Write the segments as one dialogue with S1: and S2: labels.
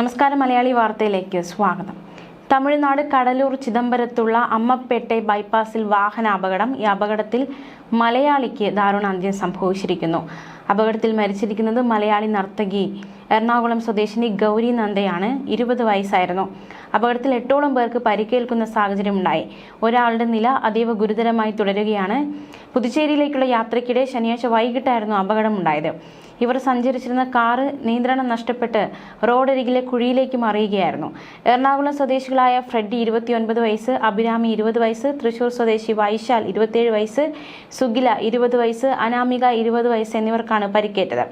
S1: നമസ്കാരം മലയാളി വാർത്തയിലേക്ക് സ്വാഗതം. തമിഴ്നാട് കടലൂർ ചിദംബരത്തുള്ള അമ്മപ്പേട്ടെ ബൈപ്പാസിൽ വാഹന അപകടം ഈ അപകടത്തിൽ മലയാളിക്ക് ദാരുണാന്ത്യം സംഭവിച്ചിരിക്കുന്നു. അപകടത്തിൽ മരിച്ചിരിക്കുന്നത് മലയാളി നർത്തകി എറണാകുളം സ്വദേശിനി ഗൗരി നന്ദയാണ് ഇരുപത് വയസ്സായിരുന്നു. അപകടത്തിൽ എട്ടോളം പേർക്ക് പരിക്കേൽക്കുന്ന സാഹചര്യമുണ്ടായി. ഒരാളുടെ നില അതീവ ഗുരുതരമായി തുടരുകയാണ്. പുതുച്ചേരിയിലേക്കുള്ള യാത്രയ്ക്കിടെ ശനിയാഴ്ച വൈകിട്ടായിരുന്നു അപകടമുണ്ടായത്. ഇവർ സഞ്ചരിച്ചിരുന്ന കാറ് നിയന്ത്രണം നഷ്ടപ്പെട്ട് റോഡരികിലെ കുഴിയിലേക്ക് മറിയുകയായിരുന്നു. എറണാകുളം സ്വദേശികളായ ഫ്രെഡി ഇരുപത്തിയൊൻപത് വയസ്സ് അഭിരാമി ഇരുപത് വയസ്സ് തൃശൂർ സ്വദേശി വൈശാൽ ഇരുപത്തിയേഴ് വയസ്സ് സുഗില ഇരുപത് വയസ്സ് അനാമിക ഇരുപത് വയസ്സ് എന്നിവർക്കാണ് പരിക്കേറ്റത്.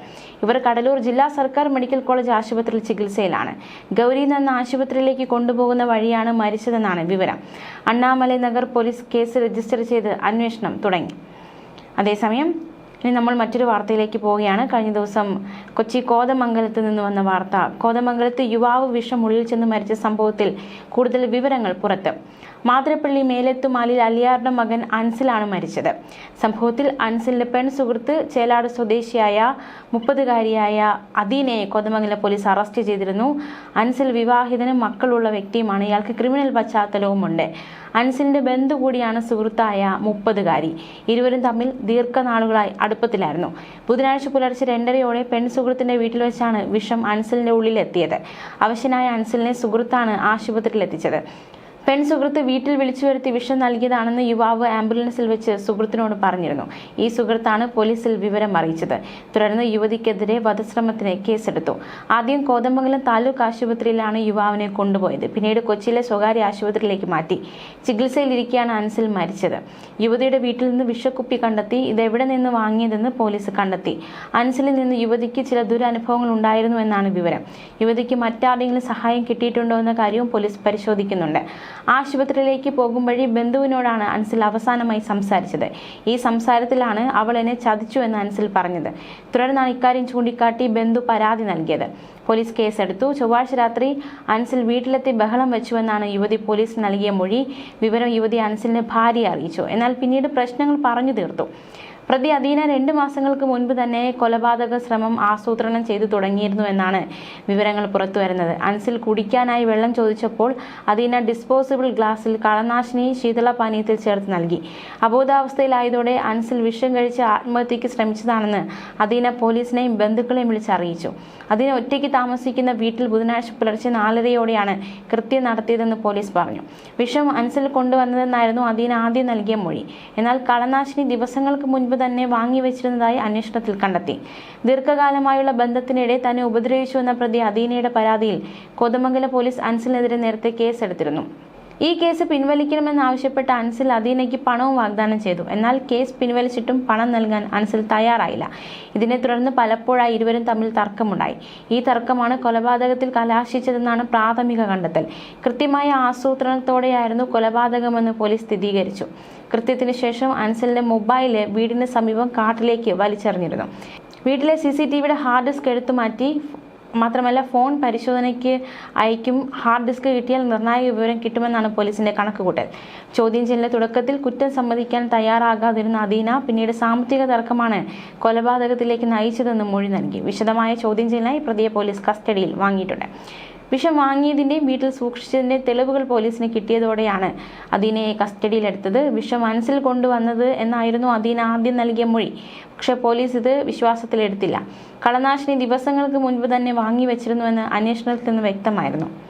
S1: ഇവർ കടലൂർ ജില്ലാ സർക്കാർ മെഡിക്കൽ കോളേജ് ആശുപത്രിയിൽ ചികിത്സയിലാണ്. ഗൗരി എന്ന ആശുപത്രിയിലേക്ക് കൊണ്ടുപോകുന്ന വഴിയാണ് മരിച്ചതെന്നാണ് വിവരം. Annamalai Nagar police case register ചെയ്ത് അന്വേഷണം തുടങ്ങി. അതേസമയം ഇനി നമ്മൾ മറ്റൊരു വാർത്തയിലേക്ക് പോവുകയാണ്. കഴിഞ്ഞ ദിവസം കൊച്ചി കോതമംഗലത്ത് നിന്ന് വന്ന വാർത്ത. കോതമംഗലത്ത് യുവാവ് വിഷം ഉള്ളിൽ ചെന്ന് മരിച്ച സംഭവത്തിൽ കൂടുതൽ വിവരങ്ങൾ പുറത്ത്. മാതിരപ്പള്ളി മേലെത്തുമാലിൽ അലിയാറിന്റെ മകൻ അൻസിലാണ് മരിച്ചത്. സംഭവത്തിൽ അൻസിലിന്റെ പെൺ സുഹൃത്ത് ചേലാട് സ്വദേശിയായ മുപ്പതുകാരിയായ അദീനയെ കോതമംഗലം പോലീസ് അറസ്റ്റ് ചെയ്തിരുന്നു. അൻസിൽ വിവാഹിതനും മക്കളുള്ള വ്യക്തിയുമാണ്. ഇയാൾക്ക് ക്രിമിനൽ പശ്ചാത്തലവുമുണ്ട്. അൻസിലിന്റെ ബന്ധു കൂടിയാണ് സുഹൃത്തായ മുപ്പതുകാരി. ഇരുവരും തമ്മിൽ ദീർഘനാളുകളായി അടുപ്പത്തിലായിരുന്നു. ബുധനാഴ്ച പുലർച്ചെ രണ്ടരയോടെ പെൺ സുഹൃത്തിന്റെ വീട്ടിൽ വെച്ചാണ് വിഷം അൻസലിന്റെ ഉള്ളിൽ എത്തിയത് അവശനായ അൻസലിനെ സുഹൃത്താണ് ആശുപത്രിയിൽ പെൺ സുഹൃത്ത് വീട്ടിൽ വിളിച്ചു വരുത്തി വിഷം നൽകിയതാണെന്ന് യുവാവ് ആംബുലൻസിൽ വെച്ച് സുഹൃത്തിനോട് പറഞ്ഞിരുന്നു. ഈ സുഹൃത്താണ് പോലീസിൽ വിവരം അറിയിച്ചത്. തുടർന്ന് യുവതിക്കെതിരെ വധശ്രമത്തിന് കേസെടുത്തു. ആദ്യം കോതമംഗലം താലൂക്ക് ആശുപത്രിയിലാണ് യുവാവിനെ കൊണ്ടുപോയത്. പിന്നീട് കൊച്ചിയിലെ സ്വകാര്യ ആശുപത്രിയിലേക്ക് മാറ്റി. ചികിത്സയിലിരിക്കെയാണ് അൻസിൽ മരിച്ചത്. യുവതിയുടെ വീട്ടിൽ നിന്ന് വിഷക്കുപ്പി കണ്ടെത്തി ഇതെവിടെ നിന്ന് വാങ്ങിയതെന്ന് പോലീസ് കണ്ടെത്തി. അൻസിലിൽ നിന്ന് യുവതിക്ക് ചില ദുരനുഭവങ്ങൾ ഉണ്ടായിരുന്നു എന്നാണ് വിവരം. യുവതിക്ക് മറ്റാരെങ്കിലും സഹായം കിട്ടിയിട്ടുണ്ടോ എന്ന കാര്യവും പോലീസ് പരിശോധിക്കുന്നുണ്ട്. ആശുപത്രിയിലേക്ക് പോകും വഴി ബന്ധുവിനോടാണ് അൻസിൽ അവസാനമായി സംസാരിച്ചത്. ഈ സംസാരത്തിലാണ് അവൾ എന്നെ ചതിച്ചു എന്ന് അൻസിൽ പറഞ്ഞത്. തുടർന്നാണ് ഇക്കാര്യം ചൂണ്ടിക്കാട്ടി ബന്ധു പരാതി നൽകിയത്. പോലീസ് കേസെടുത്തു. ചൊവ്വാഴ്ച രാത്രി അൻസിൽ വീട്ടിലെത്തി ബഹളം വെച്ചുവെന്നാണ് യുവതി പോലീസ് നൽകിയ മൊഴി. വിവരം യുവതി അൻസിലിന്റെ ഭാര്യയെ അറിയിച്ചു. എന്നാൽ പിന്നീട് പ്രശ്നങ്ങൾ പറഞ്ഞു തീർത്തു. പ്രതി അദീന രണ്ട് മാസങ്ങൾക്ക് മുൻപ് തന്നെ കൊലപാതക ശ്രമം ആസൂത്രണം ചെയ്തു തുടങ്ങിയിരുന്നു എന്നാണ് വിവരങ്ങൾ പുറത്തുവരുന്നത് അൻസിൽ കുടിക്കാനായി വെള്ളം ചോദിച്ചപ്പോൾ അദീന ഡിസ്പോസിബിൾ ഗ്ലാസ്സിൽ കളനാശിനി ശീതളപാനീയത്തിൽ ചേർത്ത് നൽകി. അബോധാവസ്ഥയിലായതോടെ അൻസിൽ വിഷം കഴിച്ച് ആത്മഹത്യക്ക് ശ്രമിച്ചതാണെന്ന് അദീന പോലീസിനെയും ബന്ധുക്കളെയും വിളിച്ചറിയിച്ചു അതിന് ഒറ്റയ്ക്ക് താമസിക്കുന്ന വീട്ടിൽ ബുധനാഴ്ച പുലർച്ചെ നാലരയോടെയാണ് കൃത്യം നടത്തിയതെന്ന് പോലീസ് പറഞ്ഞു. വിഷം അൻസിൽ കൊണ്ടുവന്നതെന്നായിരുന്നു അദീന ആദ്യം നൽകിയ മൊഴി. എന്നാൽ കളനാശിനി ദിവസങ്ങൾക്ക് മുൻപ് തന്നെ വാങ്ങിവെച്ചിരുന്നതായി അന്വേഷണത്തിൽ കണ്ടെത്തി. ദീർഘകാലമായുള്ള ബന്ധത്തിനിടെ തന്നെ ഉപദ്രവിച്ചുവെന്ന പ്രതി അദീനയുടെ പരാതിയിൽ കോതമംഗല പോലീസ് അൻസിലിനെതിരെ നേരത്തെ കേസെടുത്തിരുന്നു. ഈ കേസ് പിൻവലിക്കണമെന്നാവശ്യപ്പെട്ട അൻസിൽ അദീനയ്ക്ക് പണവും വാഗ്ദാനം ചെയ്തു. എന്നാൽ കേസ് പിൻവലിച്ചിട്ടും പണം നൽകാൻ അൻസിൽ തയ്യാറായില്ല. ഇതിനെ തുടർന്ന് പലപ്പോഴായി ഇരുവരും തമ്മിൽ തർക്കമുണ്ടായി. ഈ തർക്കമാണ് കൊലപാതകത്തിൽ കലാശിച്ചതെന്നാണ് പ്രാഥമിക കണ്ടെത്തൽ. കൃത്യമായ ആസൂത്രണത്തോടെയായിരുന്നു കൊലപാതകമെന്ന് പോലീസ് സ്ഥിരീകരിച്ചു. കൃത്യത്തിന് ശേഷം അൻസലിന്റെ മൊബൈൽ വീടിന് സമീപം കാട്ടിലേക്ക് വലിച്ചെറിഞ്ഞിരുന്നു. വീട്ടിലെ സി സി ടി വിയുടെ ഹാർഡ് ഡിസ്ക് എടുത്തു മാറ്റി മാത്രമല്ല ഫോൺ പരിശോധനയ്ക്ക് അയക്കും ഹാർഡ് ഡിസ്ക് കിട്ടിയാൽ നിർണായക വിവരം കിട്ടുമെന്നാണ് പോലീസിന്റെ കണക്കുകൂട്ടൽ. ചോദ്യം ചെയ്യലിന്റെ തുടക്കത്തിൽ കുറ്റം സമ്മതിക്കാൻ തയ്യാറാകാതിരുന്ന അദീന പിന്നീട് സാമ്പത്തിക തർക്കമാണ് കൊലപാതകത്തിലേക്ക് നയിച്ചതെന്ന് മൊഴി നൽകി. വിശദമായ ചോദ്യം ചെയ്യലിനായി പ്രതിയെ പോലീസ് കസ്റ്റഡിയിൽ വാങ്ങിയിട്ടുണ്ട്. വിഷം വാങ്ങിയതിന്റെയും വീട്ടിൽ സൂക്ഷിച്ചതിന്റെയും തെളിവുകൾ പോലീസിന് കിട്ടിയതോടെയാണ് അദീനയെ കസ്റ്റഡിയിലെടുത്തത്. വിഷം മനസ്സിൽ കൊണ്ടുവന്നത് എന്നായിരുന്നു അദീന ആദ്യം നൽകിയ മൊഴി. പക്ഷെ പോലീസ് ഇത് വിശ്വാസത്തിലെടുത്തില്ല. കളനാശിനി ദിവസങ്ങൾക്ക് മുൻപ് തന്നെ വാങ്ങി വെച്ചിരുന്നുവെന്ന് അന്വേഷണത്തിൽ നിന്ന് വ്യക്തമായിരുന്നു.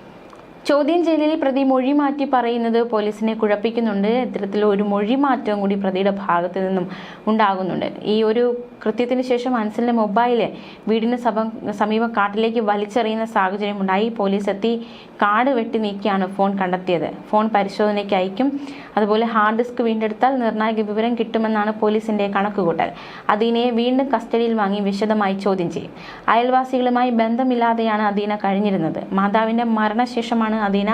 S1: ചോദ്യം ചെയ്യലിൽ പ്രതി മൊഴി മാറ്റി പറയുന്നത് പോലീസിനെ കുഴപ്പിക്കുന്നുണ്ട്. ഇത്തരത്തിൽ ഒരു മൊഴി മാറ്റവും കൂടി പ്രതിയുടെ ഭാഗത്തു നിന്നും ഉണ്ടാകുന്നുണ്ട്. ഈ ഒരു കൃത്യത്തിന് ശേഷം അൻസലിന്റെ മൊബൈൽ വീടിന് സമ സമീപം കാട്ടിലേക്ക് വലിച്ചെറിയുന്ന സാഹചര്യം ഉണ്ടായി. പോലീസ് എത്തി കാട് വെട്ടി നീക്കിയാണ് ഫോൺ കണ്ടെത്തിയത്. ഫോൺ പരിശോധനയ്ക്ക് അയക്കും. അതുപോലെ ഹാർഡ് ഡിസ്ക് വീണ്ടെടുത്താൽ നിർണായക വിവരം കിട്ടുമെന്നാണ് പോലീസിന്റെ കണക്കുകൂട്ടൽ. അദീനയെ വീണ്ടും കസ്റ്റഡിയിൽ വാങ്ങി വിശദമായി ചോദ്യം ചെയ്യും. അയൽവാസികളുമായി ബന്ധമില്ലാതെയാണ് അദീന കഴിഞ്ഞിരുന്നത്. മാതാവിന്റെ മരണശേഷമാണ് ശേഷമാണ് അദീന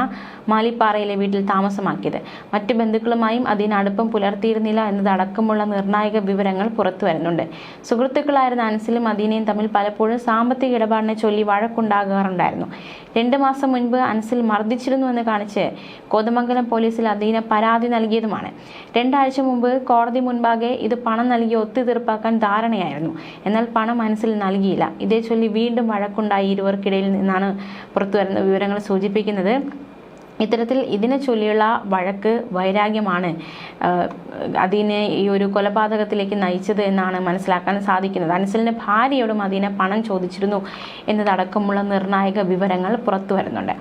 S1: മാലിപ്പാറയിലെ വീട്ടിൽ താമസമാക്കിയത്. മറ്റു ബന്ധുക്കളുമായും അദീന അടുപ്പം പുലർത്തിയിരുന്നില്ല എന്നതടക്കമുള്ള നിർണായക വിവരങ്ങൾ പുറത്തു വരുന്നുണ്ട്. സുഹൃത്തുക്കളായിരുന്ന അൻസിലും അദീനയും തമ്മിൽ പലപ്പോഴും സാമ്പത്തിക ഇടപാടിനെ ചൊല്ലി വഴക്കുണ്ടാകാറുണ്ടായിരുന്നു. രണ്ട് മാസം മുൻപ് അനസിൽ മർദ്ദിച്ചിരുന്നു എന്ന് കാണിച്ച് കോതമംഗലം പോലീസിൽ അദീന പരാതി നൽകിയതുമാണ്. രണ്ടാഴ്ച മുമ്പ് കോടതി മുൻപാകെ ഇത് പണം നൽകി ഒത്തുതീർപ്പാക്കാൻ ധാരണയായിരുന്നു. എന്നാൽ പണം മനസ്സിൽ നൽകിയില്ല. ഇതേ ചൊല്ലി വീണ്ടും വഴക്കുണ്ടായി ഇരുവർക്കിടയിൽ നിന്നാണ് പുറത്തുവരുന്ന വിവരങ്ങൾ സൂചിപ്പിക്കുന്നത്. ¿eh? ഇത്തരത്തിൽ ഇതിനെ ചൊല്ലിയുള്ള വഴക്ക് വൈരാഗ്യമാണ് അതിനെ ഈ ഒരു കൊലപാതകത്തിലേക്ക് നയിച്ചത് എന്നാണ് മനസ്സിലാക്കാൻ സാധിക്കുന്നത്. അൻസലിന്റെ ഭാര്യയോടും അതിനെ പണം ചോദിച്ചിരുന്നു എന്നതടക്കമുള്ള നിർണായക വിവരങ്ങൾ പുറത്തു വരുന്നുണ്ട്.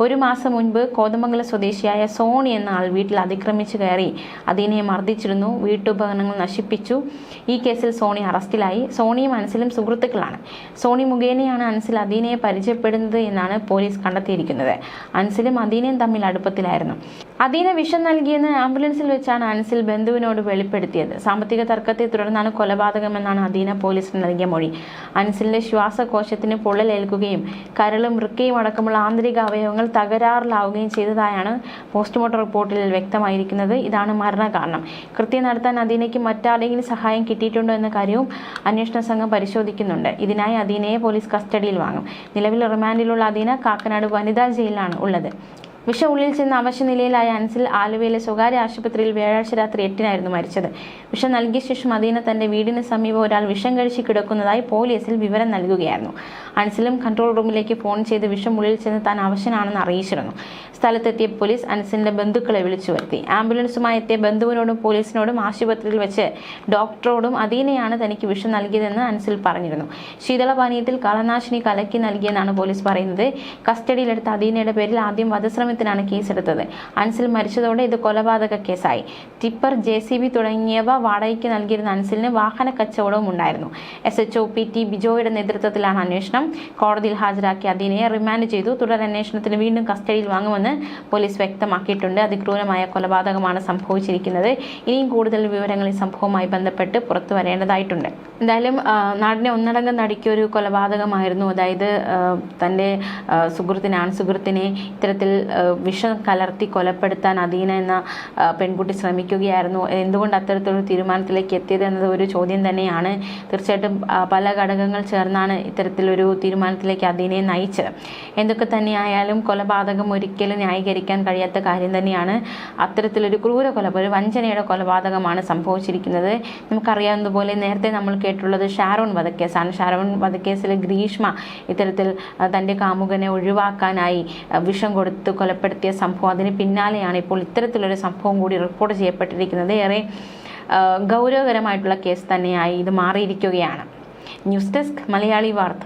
S1: ഒരു മാസം മുൻപ് കോതമംഗലം സ്വദേശിയായ സോണി എന്ന ആൾ വീട്ടിൽ അതിക്രമിച്ചു കയറി അതിനെ മർദ്ദിച്ചിരുന്നു വീട്ടുപകരണങ്ങൾ നശിപ്പിച്ചു. ഈ കേസിൽ സോണി അറസ്റ്റിലായി. സോണിയും അൻസിലും സുഹൃത്തുക്കളാണ്. സോണി മുഖേനയാണ് അൻസിൽ അദീനയെ പരിചയപ്പെടുന്നത് എന്നാണ് പോലീസ് കണ്ടെത്തിയിരിക്കുന്നത്. അൻസിലും അദീനയും തമ്മിൽ അടുപ്പത്തിലായിരുന്നു. അദീന വിഷം നൽകിയെന്ന് ആംബുലൻസിൽ വെച്ചാണ് അൻസിൽ ബന്ധുവിനോട് വെളിപ്പെടുത്തിയത്. സാമ്പത്തിക തർക്കത്തെ തുടർന്നാണ് കൊലപാതകമെന്നാണ് അദീന പോലീസിന് നൽകിയ മൊഴി. അൻസിലിന്റെ ശ്വാസകോശത്തിന് പൊള്ളലേൽക്കുകയും കരളും വൃക്കയും അടക്കമുള്ള ആന്തരിക അവയവങ്ങൾ തകരാറിലാവുകയും ചെയ്തതായാണ് പോസ്റ്റ്മോർട്ടം റിപ്പോർട്ടിൽ വ്യക്തമായിരിക്കുന്നത്. ഇതാണ് മരണകാരണം കൃത്യം നടത്താൻ അദീനയ്ക്ക് മറ്റാരെങ്കിലും സഹായം കിട്ടിയിട്ടുണ്ടോ എന്ന കാര്യവും അന്വേഷണ സംഘം പരിശോധിക്കുന്നുണ്ട്. ഇതിനായി അദീനയെ പോലീസ് കസ്റ്റഡിയിൽ വാങ്ങും. നിലവിൽ റിമാൻഡിലുള്ള അദീന കാക്കനാട് വനിതാ ജയിലിലാണ് ഉള്ളത്. വിഷം ഉള്ളിൽ ചെന്ന് അവശനിലയിലായ അൻസിൽ ആലുവയിലെ സ്വകാര്യ ആശുപത്രിയിൽ വ്യാഴാഴ്ച രാത്രി എട്ടിനായിരുന്നു മരിച്ചത്. വിഷം നൽകിയ ശേഷം അദീന തന്റെ വീടിന് സമീപം ഒരാൾ വിഷം കഴിച്ച് കിടക്കുന്നതായി പോലീസിൽ വിവരം നൽകുകയായിരുന്നു. അൻസിലും കൺട്രോൾ റൂമിലേക്ക് ഫോൺ ചെയ്ത് വിഷം ഉള്ളിൽ ചെന്ന് താൻ അവശനാണെന്ന് അറിയിച്ചിരുന്നു. സ്ഥലത്തെത്തിയ പോലീസ് അനസിന്റെ ബന്ധുക്കളെ വിളിച്ചു വരുത്തി. ആംബുലൻസുമായി എത്തിയ ബന്ധുവിനോടും പോലീസിനോടും ആശുപത്രിയിൽ വെച്ച് ഡോക്ടറോടും അദീനയാണ് തനിക്ക് വിഷം നൽകിയതെന്ന് അനസിൽ പറഞ്ഞിരുന്നു. ശീതളപാനീയത്തിൽ കളനാശിനി കലക്കി നൽകിയെന്നാണ് പോലീസ് പറയുന്നത്. കസ്റ്റഡിയിലെടുത്ത അദീനയുടെ പേരിൽ ആദ്യം വധശ്രമത്തിനാണ് കേസെടുത്തത്. അൻസിൽ മരിച്ചതോടെ ഇത് കൊലപാതക കേസായി. ടിപ്പർ ജെ സി ബി തുടങ്ങിയവ വാടകയ്ക്ക് നൽകിയിരുന്ന അൻസിലിന് വാഹന കച്ചവടവും ഉണ്ടായിരുന്നു. S H O P T ബിജോയുടെ നേതൃത്വത്തിലാണ് അന്വേഷണം. കോടതിയിൽ ഹാജരാക്കിയ അദീനയെ റിമാൻഡ് ചെയ്തു. തുടർ അന്വേഷണത്തിന് വീണ്ടും കസ്റ്റഡിയിൽ വാങ്ങുമെന്ന് പോലീസ് വ്യക്തമാക്കിയിട്ടുണ്ട്. അതിക്രൂരമായ കൊലപാതകമാണ് സംഭവിച്ചിരിക്കുന്നത്. ഇനിയും കൂടുതൽ വിവരങ്ങൾ ഈ സംഭവവുമായി ബന്ധപ്പെട്ട് പുറത്തു വരേണ്ടതായിട്ടുണ്ട്. എന്തായാലും നാടിനെ ഒന്നടങ്കം നടുക്കിയ ഒരു കൊലപാതകമായിരുന്നു. അതായത് തന്റെ സുഹൃത്തിനെ ആൺസുഹൃത്തിനെ ഇത്തരത്തിൽ വിഷം കലർത്തി കൊലപ്പെടുത്താൻ അദീന എന്ന പെൺകുട്ടി ശ്രമിക്കുകയായിരുന്നു. എന്തുകൊണ്ട് അത്തരത്തിലൊരു തീരുമാനത്തിലേക്ക് എത്തിയത് എന്നത് ഒരു ചോദ്യം തന്നെയാണ്. തീർച്ചയായിട്ടും പല ഘടകങ്ങൾ ചേർന്നാണ് ഇത്തരത്തിലൊരു തീരുമാനത്തിലേക്ക് അദീനയെ നയിച്ചത്. എന്തൊക്കെ തന്നെയായാലും കൊലപാതകം ഒരിക്കലും ന്യായീകരിക്കാൻ കഴിയാത്ത കാര്യം തന്നെയാണ് അത്തരത്തിലൊരു ക്രൂര കൊല ഒരു വഞ്ചനയുടെ കൊലപാതകമാണ് സംഭവിച്ചിരിക്കുന്നത്. നമുക്കറിയാവുന്നതുപോലെ നേരത്തെ നമ്മൾ കേട്ടുള്ളത് ഷാരോൺ വധക്കേസാണ്. ഷാരോൺ വധക്കേസിൽ ഗ്രീഷ്മ ഇത്തരത്തിൽ തന്റെ കാമുകനെ ഒഴിവാക്കാനായി വിഷം കൊടുത്ത് കൊലപ്പെടുത്തിയ സംഭവം. അതിന് പിന്നാലെയാണ് ഇപ്പോൾ ഇത്തരത്തിലൊരു സംഭവം കൂടി റിപ്പോർട്ട് ചെയ്യപ്പെട്ടിരിക്കുന്നത്. ഏറെ ഗൗരവകരമായിട്ടുള്ള കേസ് തന്നെയായി ഇത് മാറിയിരിക്കുകയാണ്. ന്യൂസ് ഡെസ്ക് മലയാളി വാർത്ത.